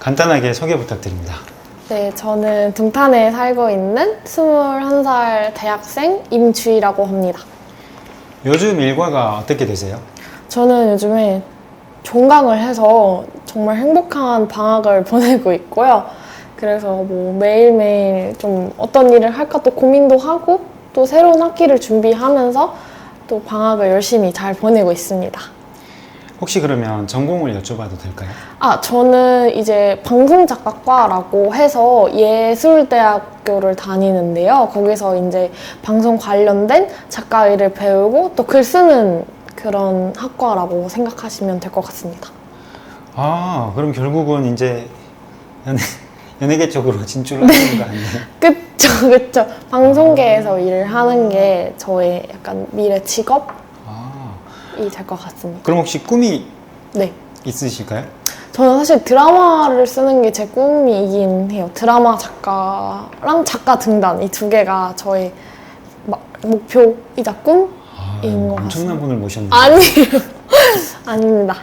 간단하게 소개 부탁드립니다. 네, 저는 동탄에 살고 있는 21살 대학생 임주희라고 합니다. 요즘 일과가 어떻게 되세요? 저는 요즘에 종강을 해서 정말 행복한 방학을 보내고 있고요. 그래서 뭐 매일매일 좀 어떤 일을 할까 또 고민도 하고 또 새로운 학기를 준비하면서 또 방학을 열심히 잘 보내고 있습니다. 혹시 그러면 전공을 여쭤봐도 될까요? 아, 저는 이제 방송작가과라고 해서 예술대학교를 다니는데요. 거기서 이제 방송 관련된 작가 일을 배우고 또 글 쓰는 그런 학과라고 생각하시면 될 것 같습니다. 아, 그럼 결국은 이제 연예, 연예계 쪽으로 진출하는 거 아니에요? 그쵸, 그쵸. 방송계에서 일을 하는 게 저의 약간 미래 직업 이 아, 될것 같습니다. 그럼 혹시 꿈이 네. 있으실까요? 저는 사실 드라마를 쓰는 게 제 꿈이긴 해요. 드라마 작가랑 작가 등단 이 두 개가 저의 막 목표이자 꿈? 아, 인것 엄청난 분을 모셨는데. 아니에요. 아닙니다.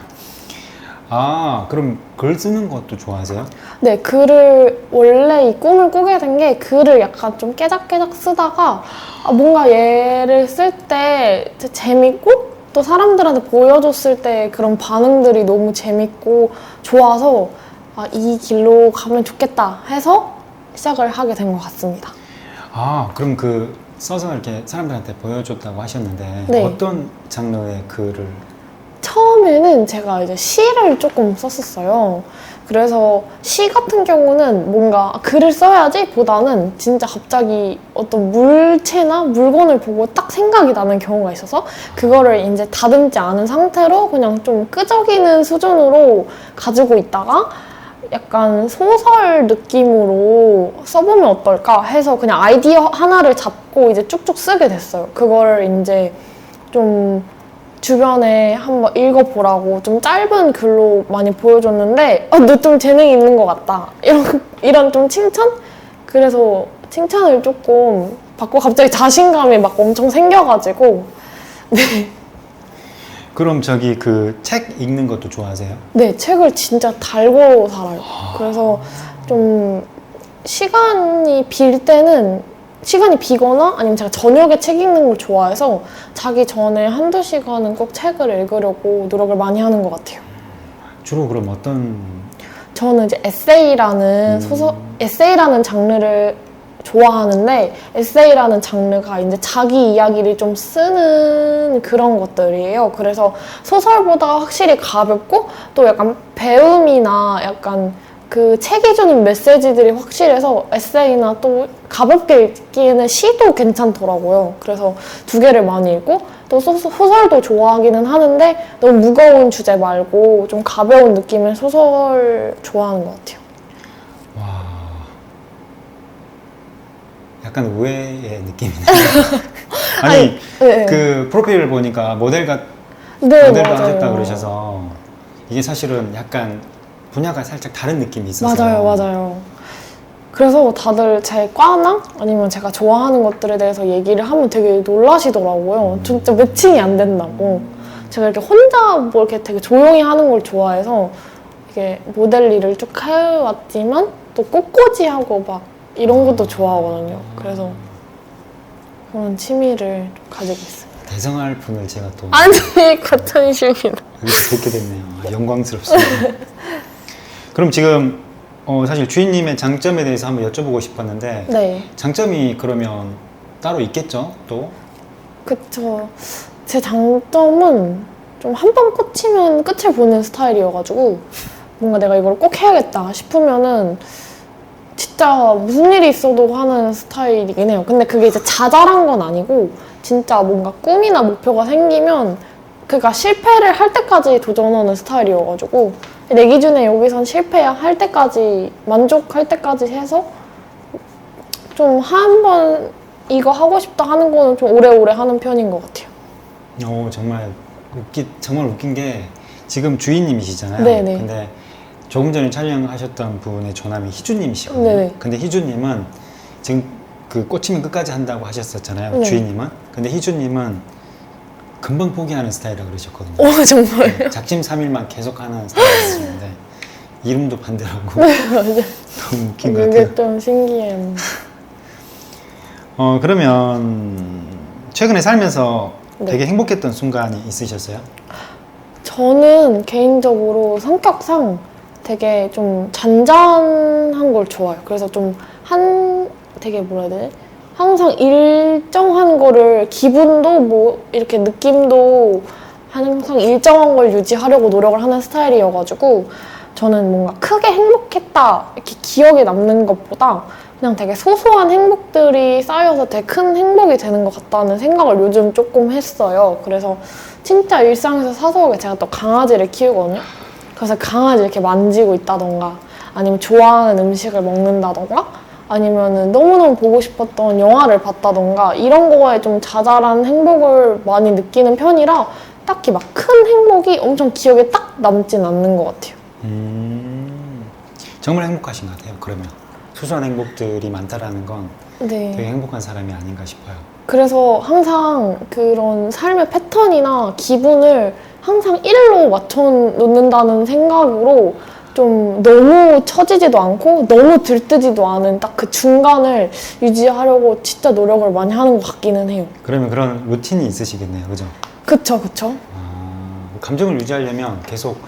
아, 그럼 글 쓰는 것도 좋아하세요? 네, 글을 원래 이 꿈을 꾸게 된 게 글을 약간 좀 깨작깨작 쓰다가 아, 뭔가 얘를 쓸 때 재밌고 또 사람들한테 보여줬을 때 그런 반응들이 너무 재밌고 좋아서 아, 이 길로 가면 좋겠다 해서 시작을 하게 된 것 같습니다. 아, 그럼 그 써서 이렇게 사람들한테 보여줬다고 하셨는데 네. 어떤 장르의 글을 처음에는 제가 이제 시를 조금 썼었어요. 그래서 시 같은 경우는 뭔가 글을 써야지 보다는 진짜 갑자기 어떤 물체나 물건을 보고 딱 생각이 나는 경우가 있어서 그거를 이제 다듬지 않은 상태로 그냥 좀 끄적이는 수준으로 가지고 있다가 약간 소설 느낌으로 써보면 어떨까 해서 그냥 아이디어 하나를 잡고 이제 쭉쭉 쓰게 됐어요. 그거를 이제 좀 주변에 한번 읽어보라고 좀 짧은 글로 많이 보여줬는데 어, 너 좀 재능이 있는 것 같다 이런 이런 좀 칭찬 그래서 칭찬을 조금 받고 갑자기 자신감이 막 엄청 생겨가지고 그럼 저기 그 책 읽는 것도 좋아하세요? 네 책을 진짜 달고 살아요. 그래서 좀 시간이 빌 때는 시간이 비거나 아니면 제가 저녁에 책 읽는 걸 좋아해서 자기 전에 한두 시간은 꼭 책을 읽으려고 노력을 많이 하는 것 같아요. 주로 그럼 어떤 저는 이제 에세이라는 소설, 에세이라는 장르를 좋아하는데 에세이라는 장르가 이제 자기 이야기를 좀 쓰는 그런 것들이에요. 그래서 소설보다 확실히 가볍고 또 약간 배움이나 약간 그 책이 주는 메시지들이 확실해서 에세이나 또 가볍게 읽기에는 시도 괜찮더라고요. 그래서 두 개를 많이 읽고 또 소, 소설도 좋아하기는 하는데 너무 무거운 주제 말고 좀 가벼운 느낌의 소설 좋아하는 것 같아요. 와 약간 의외의 느낌이네요. 아니, 아니, 네. 그 프로필을 보니까 모델 같 네, 모델도 맞아요. 하셨다 그러셔서 이게 사실은 약간 분야가 살짝 다른 느낌이 있어서 맞아요, 맞아요. 그래서 다들 제 과나 아니면 제가 좋아하는 것들에 대해서 얘기를 하면 되게 놀라시더라고요. 진짜 매칭이 안 된다고. 제가 이렇게 혼자 뭐 이렇게 되게 조용히 하는 걸 좋아해서 이게 모델 일을 쭉 해왔지만 또 꽃꽂이하고 막 이런 것도 좋아하거든요. 그래서 그런 취미를 좀 가지고 있어요. 대성할 분을 제가 또 아니, 과찬이십니다. 여기서 뵙게 됐네요. 아, 영광스럽습니다. 그럼 지금 어, 사실 주인님의 장점에 대해서 한번 여쭤보고 싶었는데 네. 장점이 그러면 따로 있겠죠? 또 그쵸. 제 장점은 좀 한 번 꽂히면 끝을 보는 스타일이어가지고 뭔가 내가 이걸 꼭 해야겠다 싶으면은 진짜 무슨 일이 있어도 하는 스타일이긴 해요. 근데 그게 이제 자잘한 건 아니고 진짜 뭔가 꿈이나 목표가 생기면 그가 실패를 할 때까지 도전하는 스타일이어가지고 내 기준에 여기선 실패할 때까지 만족할 때까지 해서 좀 한 번 이거 하고 싶다 하는 거는 좀 오래오래 하는 편인 것 같아요. 어, 정말 웃기 정말 웃긴 게 지금 주인님이시잖아요. 네네. 근데 조금 전에 촬영하셨던 분의 조남이 희주님이시거든요. 네네. 근데 희주님은 지금 그 꽂히면 끝까지 한다고 하셨었잖아요. 네. 주인님은. 근데 희주님은 금방 포기하는 스타일이라고 그러셨거든요. 오 정말. 작심 삼일만 계속하는 스타일이었는데 이름도 반대라고 너무 웃긴 것 같아요. 그게 좀 신기해요. 어 그러면 최근에 살면서 네. 되게 행복했던 순간이 있으셨어요? 저는 개인적으로 성격상 되게 좀 잔잔한 걸 좋아해요. 그래서 좀 한 되게 뭐라 해야 되지? 항상 일정한 거를 기분도 뭐 이렇게 느낌도 항상 일정한 걸 유지하려고 노력을 하는 스타일이어가지고 저는 뭔가 크게 행복했다 이렇게 기억에 남는 것보다 그냥 되게 소소한 행복들이 쌓여서 되게 큰 행복이 되는 것 같다는 생각을 요즘 조금 했어요. 그래서 진짜 일상에서 사소하게 제가 또 강아지를 키우거든요. 그래서 강아지 이렇게 만지고 있다던가 아니면 좋아하는 음식을 먹는다던가 아니면은 너무너무 보고 싶었던 영화를 봤다던가 이런 거에 좀 자잘한 행복을 많이 느끼는 편이라 딱히 막 큰 행복이 엄청 기억에 딱 남진 않는 것 같아요. 음, 정말 행복하신 것 같아요. 그러면 소소한 행복들이 많다라는 건 네. 되게 행복한 사람이 아닌가 싶어요. 그래서 항상 그런 삶의 패턴이나 기분을 항상 일로 맞춰 놓는다는 생각으로 좀 너무 처지지도 않고 너무 들뜨지도 않은 딱 그 중간을 유지하려고 진짜 노력을 많이 하는 것 같기는 해요. 그러면 그런 루틴이 있으시겠네요, 그죠? 그쵸, 그쵸. 아, 감정을 유지하려면 계속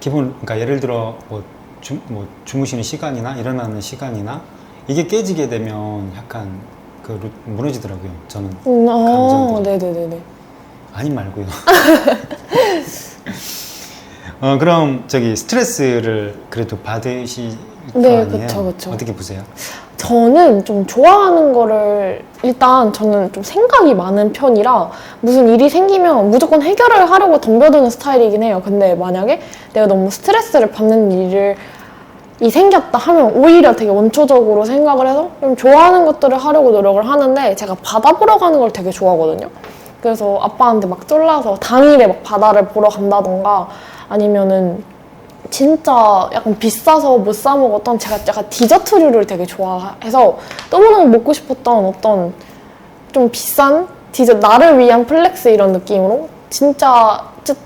기본, 그러니까 예를 들어 뭐, 주, 뭐 주무시는 시간이나 일어나는 시간이나 이게 깨지게 되면 약간 그 루, 무너지더라고요. 저는 음, 아, 감정들이. 네네네네. 아니 말고요. 어 그럼 저기 스트레스를 그래도 받으실 거 네, 아니에요? 그쵸, 그쵸. 어떻게 보세요? 저는 좀 좋아하는 거를 일단 저는 좀 생각이 많은 편이라 무슨 일이 생기면 무조건 해결을 하려고 덤벼드는 스타일이긴 해요. 근데 만약에 내가 너무 스트레스를 받는 일을 이 생겼다 하면 오히려 되게 원초적으로 생각을 해서 좀 좋아하는 것들을 하려고 노력을 하는데 제가 바다 보러 가는 걸 되게 좋아하거든요. 그래서 아빠한테 막 쫄라서 당일에 막 바다를 보러 간다던가 아니면은 진짜 약간 비싸서 못 사 먹었던 제가 약간 디저트류를 되게 좋아해서 너무너무 먹고 싶었던 어떤 좀 비싼 디저트 나를 위한 플렉스 이런 느낌으로 진짜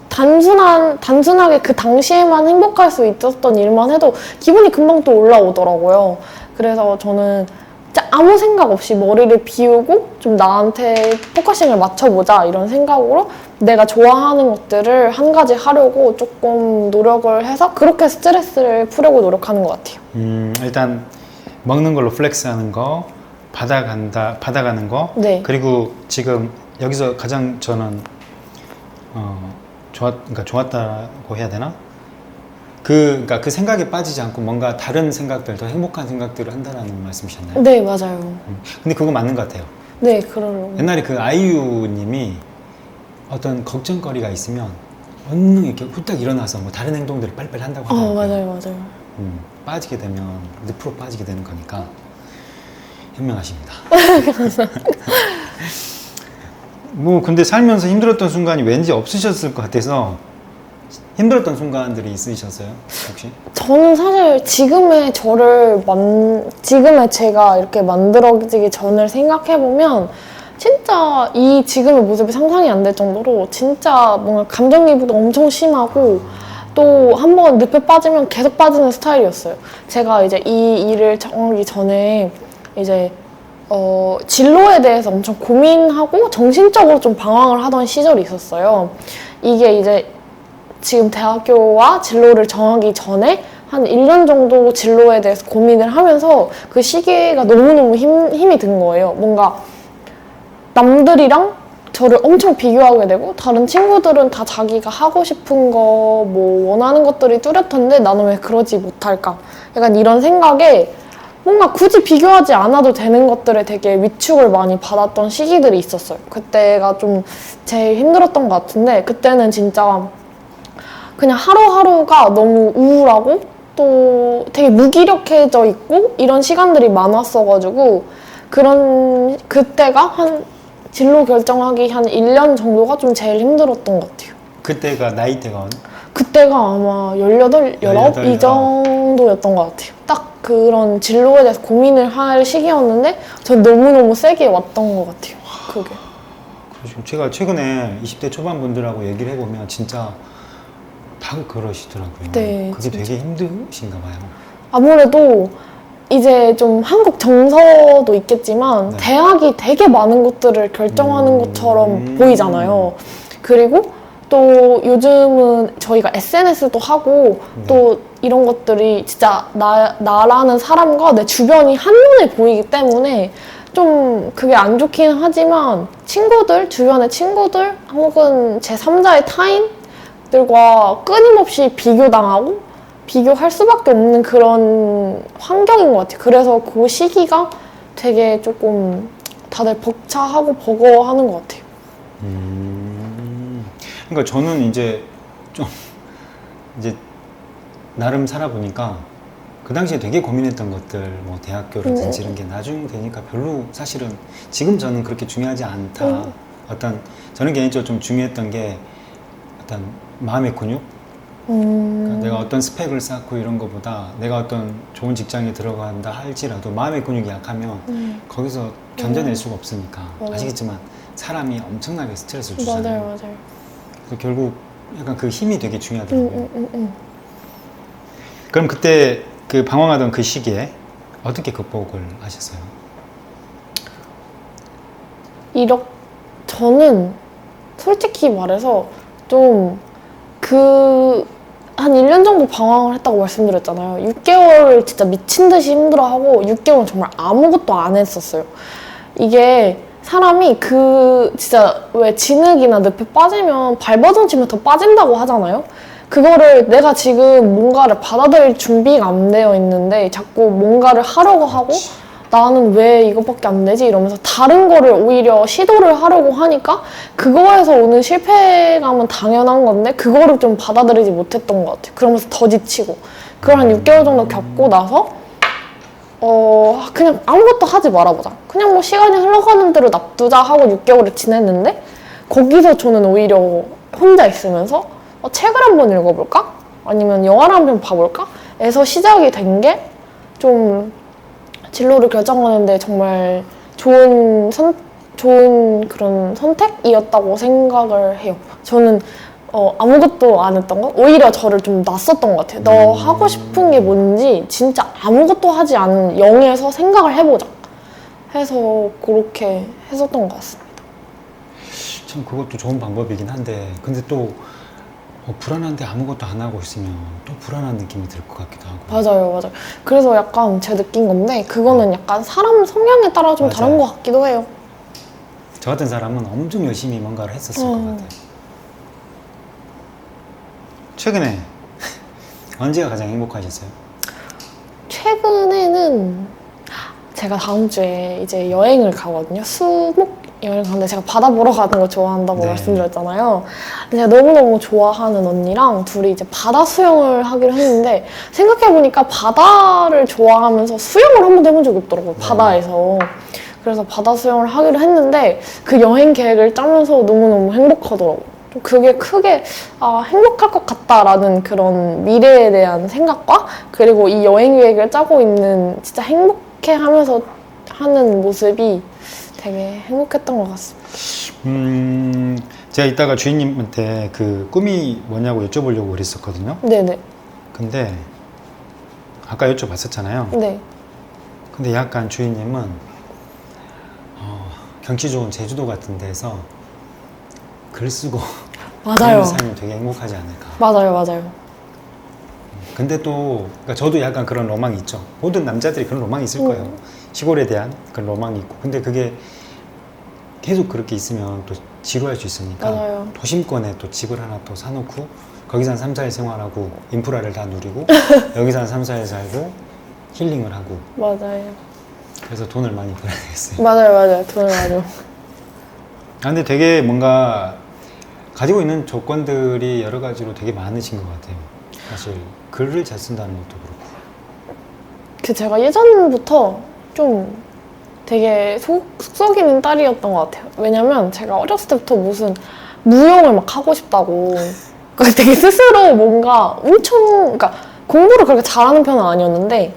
단순한 단순하게 그 당시에만 행복할 수 있었던 일만 해도 기분이 금방 또 올라오더라고요. 그래서 저는 진짜 아무 생각 없이 머리를 비우고 좀 나한테 포커싱을 맞춰보자 이런 생각으로 내가 좋아하는 것들을 한 가지 하려고 조금 노력을 해서 그렇게 스트레스를 풀려고 노력하는 것 같아요. 음 일단 먹는 걸로 플렉스하는 거, 바다 간다, 바다 가는 거, 네. 그리고 지금 여기서 가장 저는 어 좋았, 그러니까 좋았다고 해야 되나? 그 그러니까 그 생각에 빠지지 않고 뭔가 다른 생각들, 더 행복한 생각들을 한다라는 말씀이셨나요? 네, 맞아요. 음, 근데 그거 맞는 것 같아요. 네, 그러려고. 옛날에 그 아이유님이 어떤 걱정거리가 있으면 얼른 이렇게 후딱 일어나서 뭐 다른 행동들을 빨리빨리 한다고 어, 하더라고요. 맞아요, 맞아요. 음, 빠지게 되면 늪으로 빠지게 되는 거니까 현명하십니다. 뭐 근데 살면서 힘들었던 순간이 왠지 없으셨을 것 같아서 힘들었던 순간들이 있으셨어요 혹시? 저는 사실 지금의 저를 만, 지금의 제가 이렇게 만들어지기 전을 생각해 보면 진짜 이 지금의 모습이 상상이 안 될 정도로 진짜 뭔가 감정기복도 엄청 심하고 또 한 번 늪에 빠지면 계속 빠지는 스타일이었어요. 제가 이제 이 일을 정하기 전에 이제 어, 진로에 대해서 엄청 고민하고 정신적으로 좀 방황을 하던 시절이 있었어요. 이게 이제 지금 대학교와 진로를 정하기 전에 한 1년 정도 진로에 대해서 고민을 하면서 그 시기가 너무너무 힘, 힘이 든 거예요. 뭔가 남들이랑 저를 엄청 비교하게 되고 다른 친구들은 다 자기가 하고 싶은 거 뭐 원하는 것들이 뚜렷한데 나는 왜 그러지 못할까? 약간 이런 생각에 뭔가 굳이 비교하지 않아도 되는 것들에 되게 위축을 많이 받았던 시기들이 있었어요. 그때가 좀 제일 힘들었던 것 같은데 그때는 진짜 그냥 하루하루가 너무 우울하고 또 되게 무기력해져 있고 이런 시간들이 많았어가지고 그런 그때가 한 진로 결정하기 한 1년 정도가 좀 제일 힘들었던 것 같아요. 그때가 나이대가? 그때가 아마 18, 19? 18, 이 정도였던 것 같아요. 딱 그런 진로에 대해서 고민을 할 시기였는데 전 너무너무 세게 왔던 것 같아요. 그게. 그래서 제가 최근에 20대 초반 분들하고 얘기를 해보면 진짜 다 그러시더라고요. 네, 그게 진짜. 되게 힘드신가 봐요. 아무래도 이제 좀 한국 정서도 있겠지만 네. 대학이 되게 많은 것들을 결정하는 음. 것처럼 보이잖아요. 그리고 또 요즘은 저희가 SNS도 하고 네. 또 이런 것들이 진짜 나, 나라는 사람과 내 주변이 한눈에 보이기 때문에 좀 그게 안 좋긴 하지만 친구들, 주변의 친구들 혹은 제3자의 타인 들과 끊임없이 비교당하고 비교할 수밖에 없는 그런 환경인 것 같아요. 그래서 그 시기가 되게 조금 다들 벅차하고 버거워하는 것 같아요. 음. 그러니까 저는 이제 좀 이제 나름 살아보니까 그 당시에 되게 고민했던 것들 뭐 대학교라든지 음. 이런 게 나중 되니까 별로 사실은 지금 저는 그렇게 중요하지 않다. 음. 어떤 저는 개인적으로 좀 중요했던 게 어떤 마음의 근육 음, 그러니까 내가 어떤 스펙을 쌓고 이런 것보다 내가 어떤 좋은 직장에 들어간다 할지라도 마음의 근육이 약하면 음, 거기서 견뎌낼 수가 없으니까 맞아요. 아시겠지만 사람이 엄청나게 스트레스를 주잖아요. 맞아요, 맞아요. 그래서 결국 약간 그 힘이 되게 음, 중요하더라고요. 음, 음, 음. 그럼 그때 그 방황하던 그 시기에 어떻게 극복을 하셨어요? 이렇 저는 솔직히 말해서 좀 그 한 1년 정도 방황을 했다고 말씀드렸잖아요. 6개월 진짜 미친 듯이 힘들어하고 6개월은 정말 아무것도 안 했었어요. 이게 사람이 그 진짜 왜 진흙이나 늪에 빠지면 발버둥 치면 더 빠진다고 하잖아요. 그거를 내가 지금 뭔가를 받아들일 준비가 안 되어 있는데 자꾸 뭔가를 하려고 하고 나는 왜 이것밖에 안 되지? 이러면서 다른 거를 오히려 시도를 하려고 하니까 그거에서 오는 실패감은 당연한 건데 그거를 좀 받아들이지 못했던 것 같아요. 그러면서 더 지치고 그걸 한 6개월 정도 겪고 나서 어 그냥 아무것도 하지 말아보자. 그냥 뭐 시간이 흘러가는 대로 납두자 하고 6개월을 지냈는데 거기서 저는 오히려 혼자 있으면서 어, 책을 한번 읽어볼까? 아니면 영화를 한 편 봐볼까? 에서 시작이 된 게 좀 진로를 결정하는데 정말 좋은 선 좋은 그런 선택이었다고 생각을 해요. 저는 어, 아무것도 안 했던 거 오히려 저를 좀 놨었던 것 같아요. 너 음. 하고 싶은 게 뭔지 진짜 아무것도 하지 않은 영에서 생각을 해보자. 해서 그렇게 했었던 것 같습니다. 참 그것도 좋은 방법이긴 한데 근데 또 어, 불안한데 아무것도 안 하고 있으면 또 불안한 느낌이 들 것 같기도 하고 맞아요, 맞아요. 그래서 약간 제가 느낀 건데 그거는 약간 사람 성향에 따라 좀 다른 맞아요. 것 같기도 해요. 저 같은 사람은 엄청 열심히 뭔가를 했었을 것 음. 같아요 최근에 언제가 가장 행복하셨어요? 최근에는 제가 다음 주에 이제 여행을 가거든요. 수목 여행 가는데 제가 바다 보러 가는 거 좋아한다고 네. 말씀드렸잖아요. 근데 제가 너무너무 좋아하는 언니랑 둘이 이제 바다 수영을 하기로 했는데 생각해보니까 바다를 좋아하면서 수영을 한 번도 해본 적이 없더라고요. 네. 바다에서. 그래서 바다 수영을 하기로 했는데 그 여행 계획을 짜면서 너무너무 행복하더라고요. 좀 그게 크게 아, 행복할 것 같다라는 그런 미래에 대한 생각과 그리고 이 여행 계획을 짜고 있는 진짜 행복해 하면서 하는 모습이 되게 행복했던 것 같습니다. 음, 제가 이따가 주인님한테 그 꿈이 뭐냐고 여쭤보려고 그랬었거든요. 네네. 근데 아까 여쭤봤었잖아요. 네. 근데 약간 주인님은 어, 경치 좋은 제주도 같은 데서 글 쓰고 맞아요. 그런 삶이 되게 행복하지 않을까. 맞아요, 맞아요. 근데 또 그러니까 저도 약간 그런 로망이 있죠. 모든 남자들이 그런 로망이 있을 거예요. 음. 시골에 대한 그런 로망이 있고. 근데 그게 계속 그렇게 있으면 또 지루할 수 있으니까 맞아요. 도심권에 또 집을 하나 또 사놓고 거기서 한 3, 4일 생활하고 인프라를 다 누리고 여기서 한 3, 4일 살고 힐링을 하고 맞아요. 그래서 돈을 많이 벌어야 되겠어요. 맞아요, 맞아요. 돈을 많이. 아, 근데 되게 뭔가 가지고 있는 조건들이 여러 가지로 되게 많으신 것 같아요. 사실 글을 잘 쓴다는 것도 그렇고. 그 제가 예전부터 좀 되게 속, 속썩이는 딸이었던 것 같아요. 왜냐면 제가 어렸을 때부터 무슨 무용을 막 하고 싶다고 그 되게 스스로 뭔가 엄청 그러니까 공부를 그렇게 잘하는 편은 아니었는데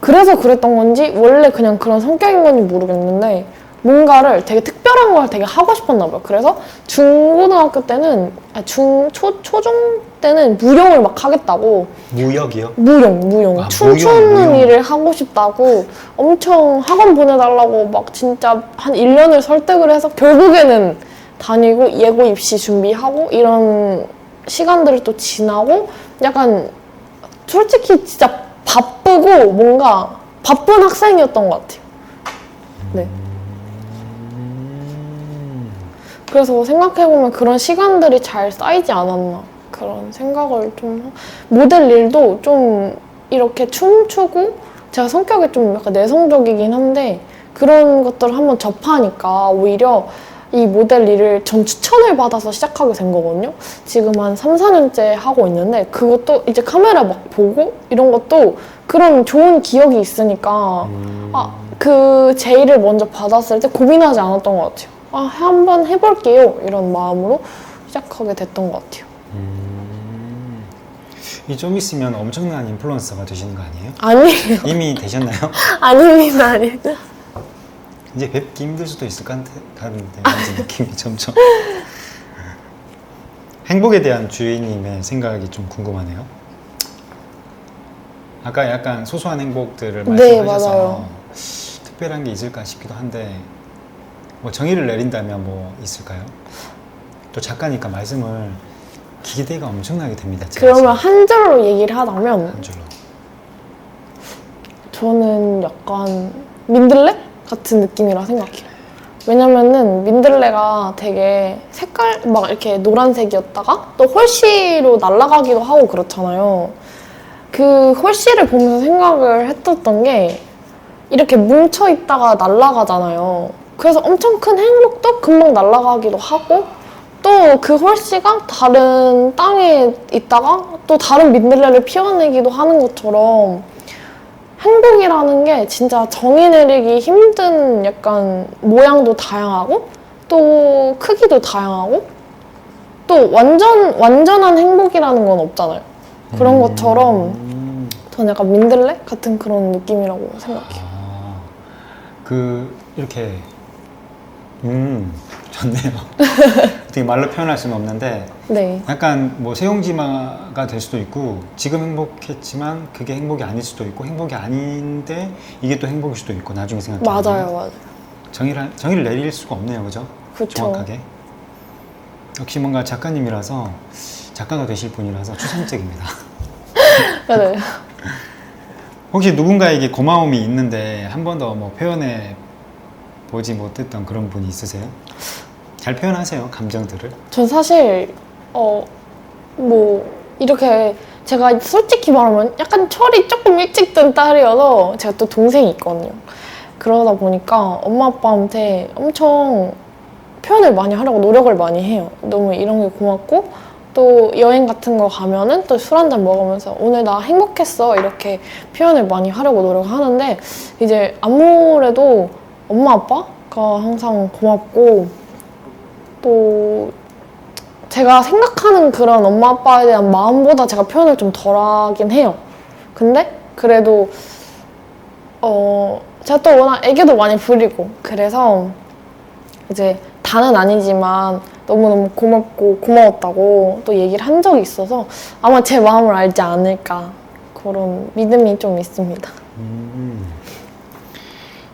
그래서 그랬던 건지 원래 그냥 그런 성격인 건지 모르겠는데 뭔가를 되게 특별한 걸 되게 하고 싶었나 봐요. 그래서 중고등학교 때는 아, 중, 초, 초중 때는 무용을 막 하겠다고 무역이요? 무용, 무용. 아, 춤추는 무용, 무용. 일을 하고 싶다고 엄청 학원 보내달라고 막 진짜 한 1년을 설득을 해서 결국에는 다니고 예고 입시 준비하고 이런 시간들을 또 지나고 약간 솔직히 진짜 바쁘고 뭔가 바쁜 학생이었던 것 같아요. 네. 그래서 생각해보면 그런 시간들이 잘 쌓이지 않았나 그런 생각을 좀 하- 모델 일도 좀 이렇게 춤추고 제가 성격이 좀 약간 내성적이긴 한데 그런 것들을 한번 접하니까 오히려 이 모델 일을 전 추천을 받아서 시작하게 된 거거든요. 지금 한 3, 4년째 하고 있는데 그것도 이제 카메라 막 보고 이런 것도 그런 좋은 기억이 있으니까 음. 아, 그 제의를 먼저 받았을 때 고민하지 않았던 것 같아요. 아, 한번 해볼게요. 이런 마음으로 시작하게 됐던 것 같아요. 음. 이좀 있으면 엄청난 인플루언서가 되시는 거 아니에요? 아니에요. 이미 되셨나요? 아닙니다. 아닙니다. 이제 뵙기 힘들 수도 있을 것 같- 같은데 왠지 느낌이 점점 행복에 대한 주인님의 생각이 좀 궁금하네요. 아까 약간 소소한 행복들을 네, 말씀하셔서 맞아요. 특별한 게 있을까 싶기도 한데 뭐 정의를 내린다면 뭐 있을까요? 또 작가니까 말씀을 기대가 엄청나게 됩니다. 제가 그러면. 한 줄로 얘기를 하자면 한 줄로. 저는 약간 민들레 같은 느낌이라 생각해요. 왜냐면은 민들레가 되게 색깔 막 이렇게 노란색이었다가 또 홀씨로 날아가기도 하고 그렇잖아요. 그 홀씨를 보면서 생각을 했었던 게 이렇게 뭉쳐 있다가 날아가잖아요. 그래서 엄청 큰 행복도 금방 날아가기도 하고 또 그 홀씨가 다른 땅에 있다가 또 다른 민들레를 피워내기도 하는 것처럼 행복이라는 게 진짜 정의 내리기 힘든 약간 모양도 다양하고 또 크기도 다양하고 또 완전 완전한 행복이라는 건 없잖아요. 그런 것처럼 음. 저는 약간 민들레 같은 그런 느낌이라고 생각해요. 아, 그 이렇게 음 좋네요. 어떻게 말로 표현할 수는 없는데 네. 약간 뭐 세용지마가 될 수도 있고 지금 행복했지만 그게 행복이 아닐 수도 있고 행복이 아닌데 이게 또 행복일 수도 있고 나중에 생각해 맞아요, 맞아요. 정의를 정의를 내릴 수가 없네요, 그죠? 그쵸. 정확하게. 역시 뭔가 작가님이라서 작가가 되실 분이라서 추상적입니다. 네. 혹시 누군가에게 고마움이 있는데 한 번도 뭐 표현해 보지 못했던 그런 분이 있으세요? 잘 표현하세요 감정들을. 전 사실 어 뭐 이렇게 제가 솔직히 말하면 약간 철이 조금 일찍 든 딸이어서 제가 또 동생이 있거든요. 그러다 보니까 엄마 아빠한테 엄청 표현을 많이 하려고 노력을 많이 해요. 너무 이런 게 고맙고 또 여행 같은 거 가면은 또 술 한 잔 먹으면서 오늘 나 행복했어 이렇게 표현을 많이 하려고 노력하는데 이제 아무래도 엄마 아빠가 항상 고맙고 또 제가 생각하는 그런 엄마 아빠에 대한 마음보다 제가 표현을 좀 덜하긴 해요. 근데 그래도 어 제가 또 워낙 애교도 많이 부리고 그래서 이제 다는 아니지만 너무너무 고맙고 고마웠다고 또 얘기를 한 적이 있어서 아마 제 마음을 알지 않을까 그런 믿음이 좀 있습니다. 음,